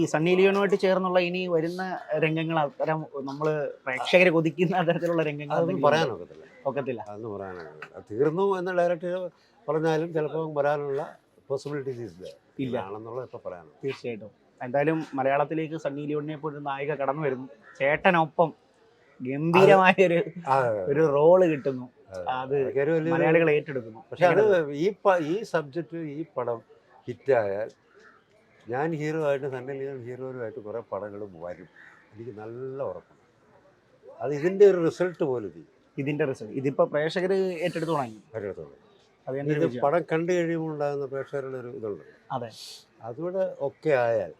ഈ സണ്ണി ലിയോണുമായിട്ട് ചേർന്നുള്ള ഇനി വരുന്ന രംഗങ്ങൾ അത്തരം നമ്മൾ പ്രേക്ഷകരെ കൊതിക്കുന്ന തരത്തിലുള്ള രംഗങ്ങൾ അതൊന്നും പറയാനൊക്കത്തില്ല ഒക്കത്തില്ല. അതൊന്നും പറയാനൊക്കത്തില്ല തീർന്നു എന്ന് ഡയറക്ടർ പറഞ്ഞാലും ചിലപ്പോൾ വരാനുള്ള പോസിബിലിറ്റീസ് ഇല്ല. ആണെന്നുള്ളത് ഇപ്പോൾ തീർച്ചയായിട്ടും. എന്തായാലും മലയാളത്തിലേക്ക് സണ്ണി ലിയോണിനെ പോലെ നായിക കടന്നു വരുന്നു. ചേട്ടനൊപ്പം ഗംഭീരമായ ഒരു ഒരു റോൾ കിട്ടുന്നു. അത് മലയാളികൾ ഏറ്റെടുക്കുന്നു. പക്ഷെ അത് ഈ ഈ സബ്ജക്റ്റ് ഈ പടം ഹിറ്റായാൽ ഞാൻ ഹീറോ ആയിട്ട് സണ്ണി ലിയോൺ ഹീറോയുമായിട്ട് കുറേ പടങ്ങൾ വരും. എനിക്ക് നല്ല ഉറപ്പാണ്. അത് ഇതിന്റെ ഒരു റിസൾട്ട് പോലെ ഇതിന്റെ റിസൾട്ട് ഇതിപ്പോ പ്രേക്ഷകർ ഏറ്റെടുത്ത് തുടങ്ങി. വരത്തുള്ളൂ അത് തന്നെ ഇത് വിജയം. പടം കണ്ടു കഴിയുമ്പോൾ ഉണ്ടാകുന്ന പ്രേക്ഷകരുടെ ഒരു ഇതുണ്ട്. അതെ. അതുകൂടെ ഒക്കെ ആയാൽ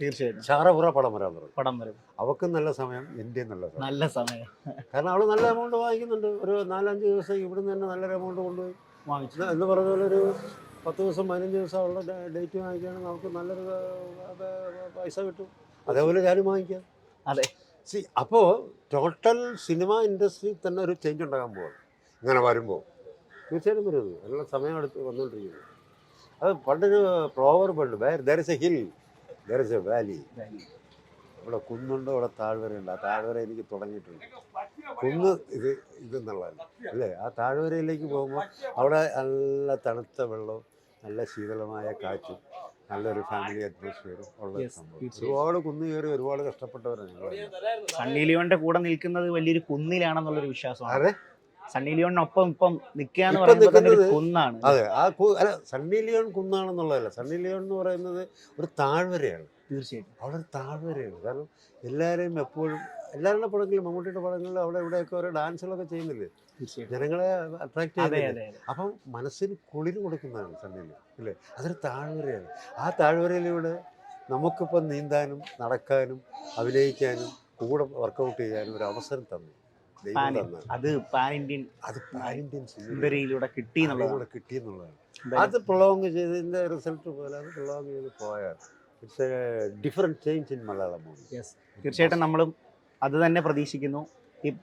തീർച്ചയായിട്ടും. ചാറപുറ പടം വരാൻ തുടങ്ങും. പടം വരും. അവക്കും നല്ല സമയം ഇന്ത്യയും നല്ല സമയം. നല്ല സമയം. കാരണം അവൾ നല്ല എമൗണ്ട് വാങ്ങിക്കുന്നുണ്ട്. ഒരു നാലഞ്ച് ദിവസം ഇവിടുന്ന് തന്നെ നല്ലൊരു എമൗണ്ട് കൊണ്ടുപോയി. വാങ്ങിച്ചു. എന്ന് എന്ന് പറഞ്ഞ പോലെ ഒരു പത്ത് ദിവസം പതിനഞ്ച് ദിവസം ഉള്ള ഡേറ്റ് വാങ്ങിക്കുകയാണെങ്കിൽ നമുക്ക് നല്ലൊരു പൈസ കിട്ടും. അതേപോലെ ഞാനും വാങ്ങിക്കാം. അതെ. സി അപ്പോൾ ടോട്ടൽ സിനിമ ഇൻഡസ്ട്രി തന്നെ ഒരു ചേഞ്ച് ഉണ്ടാകാൻ പോവാണ്. ഇങ്ങനെ വരുമ്പോൾ തീർച്ചയായിട്ടും വരുന്നത് അതിനുള്ള സമയം എടുത്ത് വന്നുകൊണ്ടിരിക്കുന്നു അത് പണ്ടൊരു പ്രോവർ പണ്ട് there is a hill there is a valley ഇവിടെ കുന്നുണ്ട് ഇവിടെ താഴ്വരയുണ്ട്. ആ താഴ്വര എനിക്ക് തുടങ്ങിയിട്ടുണ്ട്. കുന്ന് ഇത് ഇതെന്നുള്ളതല്ല അല്ലേ? ആ താഴ്വരയിലേക്ക് പോകുമ്പോൾ അവിടെ നല്ല തണുത്ത വെള്ളവും നല്ല ശീതളമായ കാറ്റും നല്ലൊരു ഫാമിലി അറ്റ്മോസ്ഫിയറും ഉള്ള സംഭവം. ഒരുപാട് കുന്നു കയറി ഒരുപാട് കഷ്ടപ്പെട്ടവരാണ് സണ്ണി ലിയോണിന്റെ കൂടെ നിൽക്കുന്നത് വലിയൊരു കുന്നിലാണെന്നുള്ളൊരു വിശ്വാസമാണ്. അതെ സണ്ണി ലിയോണിനൊപ്പം ഇപ്പം നിൽക്കുക പറയുന്നത് കുന്നാണ്. അതെ ആ അല്ല സണ്ണി ലിയോൺ കുന്നാണെന്നുള്ളതല്ല. സണ്ണി ലിയോൺ എന്ന് പറയുന്നത് ഒരു താഴ്വരയാണ്. തീർച്ചയായിട്ടും. അവിടെ ഒരു താഴ്വരയാണ്. കാരണം എല്ലാവരെയും എപ്പോഴും എല്ലാവരുടെ പടങ്ങളിലും മമ്മൂട്ടിയുടെ പടങ്ങളിൽ അവിടെ ഇവിടെയൊക്കെ ഓരോ ഡാൻസുകളൊക്കെ ചെയ്യുന്നില്ലേ? ജനങ്ങളെ അട്രാക്ട് ചെയ്യുന്നില്ലേ? അപ്പം മനസ്സിന് കുളിര് കൊടുക്കുന്നതാണ് സണ്ണിയിൽ അല്ലേ? അതൊരു താഴ്വരയാണ്. ആ താഴ്വരയിലൂടെ നമുക്കിപ്പം നീന്താനും നടക്കാനും അഭിനയിക്കാനും കൂടെ വർക്കൗട്ട് ചെയ്യാനും ഒരു അവസരം തന്നു. അത് പാൻ ഇന്ത്യൻ അത് പാൻ ഇന്ത്യൻ സുന്ദരയിലൂടെ കിട്ടി എന്നുള്ളതാണ്. കിട്ടി എന്നുള്ളതാണ്. അത് പ്രൊളോങ് ചെയ്തതിന്റെ റിസൾട്ട് പോലെ അത് പ്രൊളോങ് ചെയ്ത് പോയാൽ it's a different change in Malayalam movie. തീർച്ചയായിട്ടും നമ്മളും അത് തന്നെ പ്രതീക്ഷിക്കുന്നു.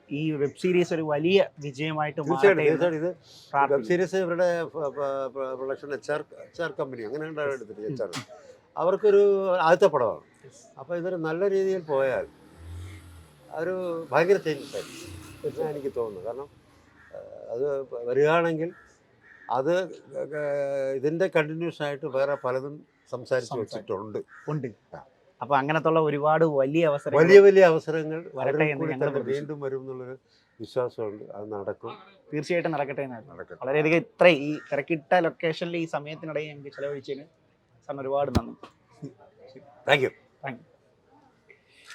ഈ- വെബ് സീരീസ് ഒരു വലിയ വിജയമായിട്ട് ഇത് വെബ് സീരീസ് ഇവരുടെ production H R H R company അങ്ങനെ എടുത്തിട്ട് എച്ച് ആർ അവർക്കൊരു ആദ്യത്തെ പടമാണ്. അപ്പോൾ ഇതൊരു നല്ല രീതിയിൽ പോയാൽ ഒരു ഭയങ്കര ചേഞ്ചസ് ആയിരിക്കും എനിക്ക് തോന്നുന്നു. കാരണം അത് വരികയാണെങ്കിൽ അത് ഇതിന്റെ കണ്ടിന്യൂസ് ആയിട്ട് വേറെ പലതും സംസാരിച്ച് സംസാരിച്ച്. വെച്ചിട്ടുണ്ട്. ഉണ്ട്. ആ. അപ്പൊ അങ്ങനത്തുള്ള ഒരുപാട് വലിയ അവസരങ്ങൾ വലിയ വലിയ അവസരങ്ങൾ വരട്ടെ എന്ന് ഞങ്ങൾ വീണ്ടും വരും എന്നുള്ളൊരു വിശ്വാസമുണ്ട്. അത് നടക്കും. തീർച്ചയായിട്ടും നടക്കട്ടെ എന്നാണ് വളരെയധികം ഇത്ര ഈ തിരക്കിട്ട ലൊക്കേഷനിൽ ഈ സമയത്തിനിടയിൽ ഞങ്ങൾക്ക് ചെലവഴിച്ചതിന് സാറിന് ഒരുപാട് നന്ദി. Thank you thank you